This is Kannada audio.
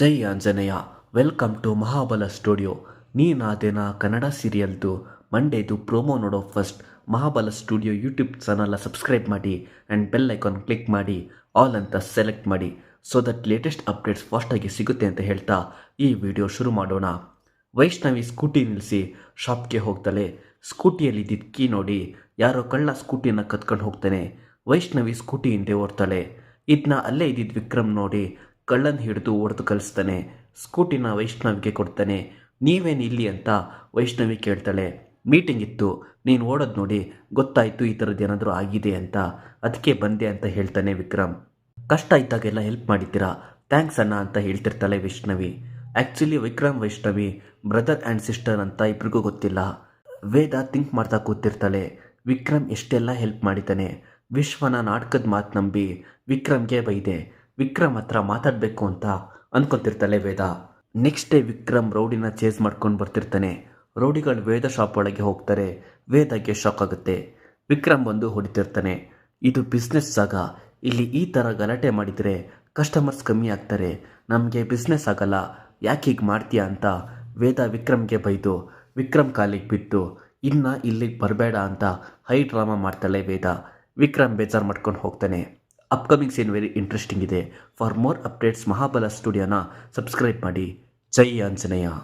Jai Anjaneya, welcome to Mahabala studio. ನೀನಾದೇನ Kannada ಸೀರಿಯಲ್ದು ಮಂಡೇದು ಪ್ರೋಮೋ ನೋಡೋ ಫಸ್ಟ್ ಮಹಾಬಲ ಸ್ಟುಡಿಯೋ ಯೂಟ್ಯೂಬ್ ಚಾನಲ್ನ ಸಬ್ಸ್ಕ್ರೈಬ್ ಮಾಡಿ ಆ್ಯಂಡ್ ಬೆಲ್ ಐಕಾನ್ ಕ್ಲಿಕ್ ಮಾಡಿ, ಆಲ್ ಅಂತ ಸೆಲೆಕ್ಟ್ ಮಾಡಿ ಸೊ ದಟ್ ಲೇಟೆಸ್ಟ್ ಅಪ್ಡೇಟ್ಸ್ ಫಾಸ್ಟಾಗಿ ಸಿಗುತ್ತೆ ಅಂತ ಹೇಳ್ತಾ ಈ ವಿಡಿಯೋ ಶುರು ಮಾಡೋಣ. ವೈಷ್ಣವಿ ಸ್ಕೂಟಿ ನಿಲ್ಲಿಸಿ ಶಾಪ್ಗೆ ಹೋಗ್ತಾಳೆ. ಸ್ಕೂಟಿಯಲ್ಲಿ ಇದ್ದಿದ್ದ ಕೀ ನೋಡಿ ಯಾರೋ ಕಳ್ಳ ಸ್ಕೂಟಿನ ಕತ್ಕೊಂಡು ಹೋಗ್ತಾನೆ. ವೈಷ್ಣವಿ ಸ್ಕೂಟಿ ಹಿಂದೆ ಓಡ್ತಾಳೆ. ಇದನ್ನ ಅಲ್ಲೇ ಇದ್ದಿದ್ದ ವಿಕ್ರಮ್ ನೋಡಿ ಕಳ್ಳನ ಹಿಡಿದು ಹೊಡೆದು ಕಲಿಸ್ತಾನೆ. ಸ್ಕೂಟಿನ ವೈಷ್ಣವಿಗೆ ಕೊಡ್ತಾನೆ. ನೀವೇನು ಇಲ್ಲಿ ಅಂತ ವೈಷ್ಣವಿ ಕೇಳ್ತಾಳೆ. ಮೀಟಿಂಗ್ ಇತ್ತು. ನೀನು ಓಡೋದು ನೋಡಿ ಗೊತ್ತಾಯಿತು ಈ ಥರದ್ದು ಏನಾದರೂ ಆಗಿದೆ ಅಂತ. ಅದಕ್ಕೆ ಬಂದೆ ಅಂತ ಹೇಳ್ತಾನೆ ವಿಕ್ರಮ್. ಕಷ್ಟ ಇದ್ದಾಗೆಲ್ಲ ಹೆಲ್ಪ್ ಮಾಡಿದ್ದೀರಾ? ಥ್ಯಾಂಕ್ಸ್ ಅಣ್ಣ ಅಂತ ಹೇಳ್ತಿರ್ತಾಳೆ Vaishnavi. Actually Vikram, Vaishnavi brother and sister ಅಂತ ಇಬ್ರಿಗೂ ಗೊತ್ತಿಲ್ಲ. ವೇದ ಥಿಂಕ್ ಮಾಡ್ತಾ ಕೂತಿರ್ತಾಳೆ. ವಿಕ್ರಮ್ ಎಷ್ಟೆಲ್ಲ ಹೆಲ್ಪ್ ಮಾಡಿದ್ದಾನೆ. ವಿಶ್ವನ ನಾಟಕದ ಮಾತು ನಂಬಿ ವಿಕ್ರಮ್ಗೆ ಬೈದೆ ವಿಕ್ರಮ್ ಹತ್ರ ಮಾತಾಡಬೇಕು ಅಂತ ಅಂದ್ಕೊತಿರ್ತಾಳೆ ವೇದ. ನೆಕ್ಸ್ಟ್ ಡೇ ವಿಕ್ರಮ್ ರೌಡಿನ ಚೇಸ್ ಮಾಡ್ಕೊಂಡು ಬರ್ತಿರ್ತಾನೆ. ರೌಡಿಗಳು ವೇದ ಶಾಪ್ ಒಳಗೆ ಹೋಗ್ತಾರೆ. ವೇದಕ್ಕೆ ಶಾಕ್ ಆಗುತ್ತೆ. ವಿಕ್ರಮ್ ಬಂದು ಹೊಡಿತಿರ್ತಾನೆ. ಇದು ಬಿಸ್ನೆಸ್ ಜಾಗ ಇಲ್ಲಿ ಈ ಥರ ಗಲಾಟೆ ಮಾಡಿದರೆ ಕಸ್ಟಮರ್ಸ್ ಕಮ್ಮಿ ಆಗ್ತಾರೆ. ನಮಗೆ ಬಿಸ್ನೆಸ್ ಆಗಲ್ಲ. ಯಾಕೆ ಹೀಗೆ ಮಾಡ್ತೀಯಾ ಅಂತ ವೇದ ವಿಕ್ರಮ್ಗೆ ಬೈದು, ವಿಕ್ರಮ್ ಕಾಲಿಗೆ ಬಿದ್ದು, ಇನ್ನ ಇಲ್ಲಿಗೆ ಬರಬೇಡ ಅಂತ ಹೈ ಡ್ರಾಮಾ ಮಾಡ್ತಾಳೆ ವೇದ. ವಿಕ್ರಮ್ ಬೇಜಾರು ಮಾಡ್ಕೊಂಡು ಹೋಗ್ತಾನೆ. ಅಪ್ಕಮಿಂಗ್ ಸೀನ್ ವೆರಿ ಇಂಟ್ರೆಸ್ಟಿಂಗ್ ಇದೆ. ಫಾರ್ ಮೋರ್ ಅಪ್ಡೇಟ್ಸ್ ಮಹಾಬಲ ಸ್ಟುಡಿಯೋನ ಸಬ್ಸ್ಕ್ರೈಬ್ ಮಾಡಿ. ಜೈ ಆಂಜನೇಯ.